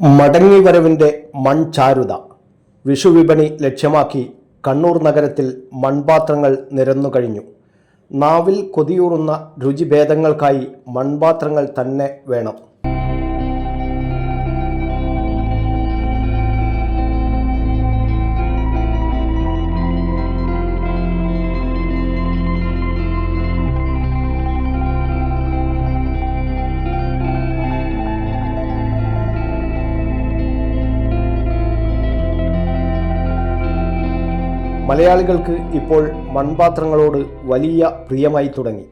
മടങ്ങിവരവിന്റെ മൺചാരുത. വിഷുവിപണി ലക്ഷ്യമാക്കി കണ്ണൂർ നഗരത്തിൽ മൺപാത്രങ്ങൾ നിരന്നുകഴിഞ്ഞു നാവിൽ കൊതിയൂറുന്ന രുചിഭേദങ്ങൾക്കായി മൺപാത്രങ്ങൾ തന്നെ വേണം. മലയാളികൾക്ക് ഇപ്പോൾ മൺപാത്രങ്ങളോട് വലിയ പ്രിയമായി തുടങ്ങി.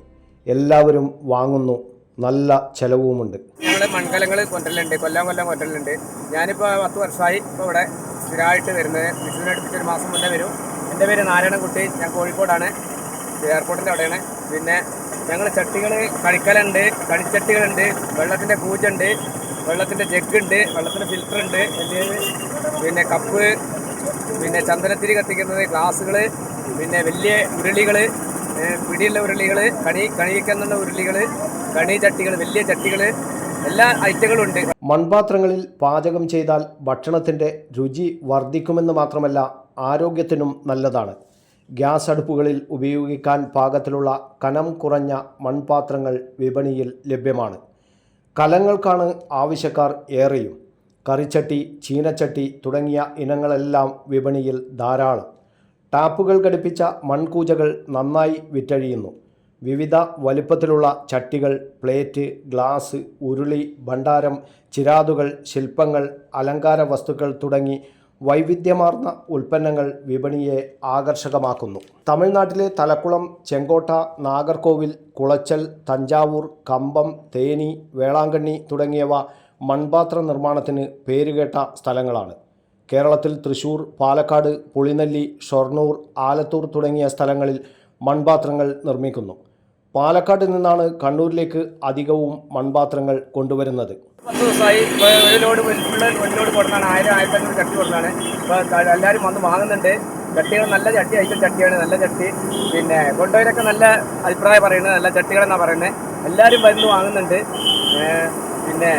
എല്ലാവരും വാങ്ങുന്നു. നല്ല ചെലവുമുണ്ട്. ഞങ്ങൾ മൺകലങ്ങൾ കൊണ്ടലുണ്ട് കൊല്ലം കൊല്ലം കൊണ്ടലുണ്ട് ഞാനിപ്പോൾ പത്ത് വർഷമായി ഇപ്പോൾ ഇവിടെ സ്ഥിരമായിട്ട് വരുന്നത്. വിഷുവിനടുപ്പിച്ച് ഒരു മാസം മുന്നേ വരും. എന്റെ പേര് നാരായണൻകുട്ടി. ഞാൻ കോഴിക്കോടാണ്. എയർപോർട്ടിന്റെ അവിടെയാണ്. പിന്നെ ഞങ്ങൾ ചട്ടികൾ കളിക്കലുണ്ട്. കളിച്ചട്ടികളുണ്ട്. വെള്ളത്തിന്റെ കൂച്ചുണ്ട് വെള്ളത്തിന്റെ ഉണ്ട് വെള്ളത്തിന്റെ ഫിൽറ്റർ ഉണ്ട്. എന്റെ പിന്നെ കപ്പ് പിന്നെ ചന്ദനത്തിരി കത്തിക്കുന്നത് ഗ്ലാസ്സുകൾ പിന്നെ വലിയ ഉരുളികൾ പിടിയുള്ള ഉരുളികൾ കണി കണിയിക്കുന്ന ഉരുളികൾ കണി ചട്ടികൾ വലിയ ചട്ടികൾ എല്ലാ ഐറ്റങ്ങളും ഉണ്ട്. മൺപാത്രങ്ങളിൽ പാചകം ചെയ്താൽ ഭക്ഷണത്തിന്റെ രുചി വർദ്ധിക്കുമെന്ന് മാത്രമല്ല ആരോഗ്യത്തിനും നല്ലതാണ്. ഗ്യാസ് അടുപ്പുകളിൽ ഉപയോഗിക്കാൻ പാകത്തിലുള്ള കനം കുറഞ്ഞ മൺപാത്രങ്ങൾ വിപണിയിൽ ലഭ്യമാണ്. കലങ്ങൾക്കാണ് ആവശ്യക്കാർ ഏറെയും. കറിച്ചട്ടി ചീനച്ചട്ടി തുടങ്ങിയ ഇനങ്ങളെല്ലാം വിപണിയിൽ ധാരാളം. ടാപ്പുകൾ ഘടിപ്പിച്ച മൺകൂജകൾ നന്നായി വിറ്റഴിയുന്നു. വിവിധ വലിപ്പത്തിലുള്ള ചട്ടികൾ പ്ലേറ്റ് ഗ്ലാസ് ഉരുളി ഭണ്ഡാരം ചിരാതുകൾ ശില്പങ്ങൾ അലങ്കാര വസ്തുക്കൾ തുടങ്ങി വൈവിധ്യമാർന്ന ഉൽപ്പന്നങ്ങൾ വിപണിയെ ആകർഷകമാക്കുന്നു. തമിഴ്നാട്ടിലെ തലക്കുളം ചെങ്കോട്ട നാഗർകോവിൽ കുളച്ചൽ തഞ്ചാവൂർ കമ്പം തേനി വേളാങ്കണ്ണി തുടങ്ങിയവ മൺപാത്ര നിർമ്മാണത്തിന് പേരുകേട്ട സ്ഥലങ്ങളാണ്. കേരളത്തിൽ തൃശൂർ പാലക്കാട് പുളിനെല്ലി ഷൊർണൂർ ആലത്തൂർ തുടങ്ങിയ സ്ഥലങ്ങളിൽ മൺപാത്രങ്ങൾ നിർമ്മിക്കുന്നു. പാലക്കാട് നിന്നാണ് കണ്ണൂരിലേക്ക് അധികവും മൺപാത്രങ്ങൾ കൊണ്ടുവരുന്നത്. പത്ത് ദിവസമായി ഒരു ലോഡ് ഫുള്ള് ഒരു ലോഡ് കൊടുത്താണ് ആയിരം ആയിരത്തഞ്ഞൂറ് ചട്ടി കൊടുത്താണ് ഇപ്പോൾ എല്ലാവരും വന്ന് വാങ്ങുന്നുണ്ട്. ചട്ടികൾ നല്ല ചട്ടി ഐറ്റം ചട്ടിയാണ്. നല്ല ചട്ടി. പിന്നെ കൊണ്ടുപോയവരൊക്കെ നല്ല അഭിപ്രായം പറയുന്നത്. നല്ല ചട്ടികളെന്നാണ് പറയുന്നത്. എല്ലാവരും വരുന്ന് വാങ്ങുന്നുണ്ട്. പിന്നെ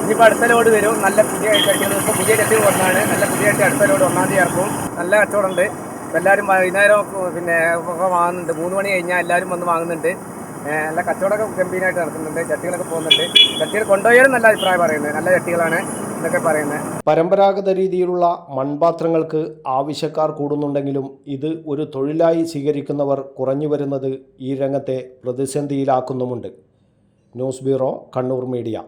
ഇനിയിപ്പോൾ അടുത്ത ലോഡ് വരും. നല്ല പുതിയ കഴിക്കുന്ന ഇപ്പോൾ പുതിയ ചട്ടി വന്നാണ്. നല്ല പുതിയ ചട്ടി അടുത്ത ലോഡ് ഒന്നാം തീയതി ഇറക്കും. നല്ല കച്ചവടമുണ്ട്. ഇപ്പോൾ എല്ലാവരും വൈകുന്നേരം പിന്നെ ഒക്കെ വാങ്ങുന്നുണ്ട്. മൂന്ന് മണി കഴിഞ്ഞാൽ എല്ലാവരും വന്ന് വാങ്ങുന്നുണ്ട്. നല്ല കച്ചവടമൊക്കെ ഗംഭീരമായിട്ട് നടക്കുന്നുണ്ട്. ചട്ടികളൊക്കെ പോകുന്നുണ്ട്. ചട്ടികൾ കൊണ്ടുപോയാലും നല്ല അഭിപ്രായം പറയുന്നത്. നല്ല ചട്ടികളാണ് എന്നൊക്കെ പരമ്പരാഗത രീതിയിലുള്ള മൺപാത്രങ്ങൾക്ക് ആവശ്യക്കാർ കൂടുന്നുണ്ടെങ്കിലും ഇത് ഒരു തൊഴിലായി സ്വീകരിക്കുന്നവർ കുറഞ്ഞു വരുന്നത് ഈ രംഗത്തെ പ്രതിസന്ധിയിലാക്കുന്നുമുണ്ട്. News bureau Kannur media.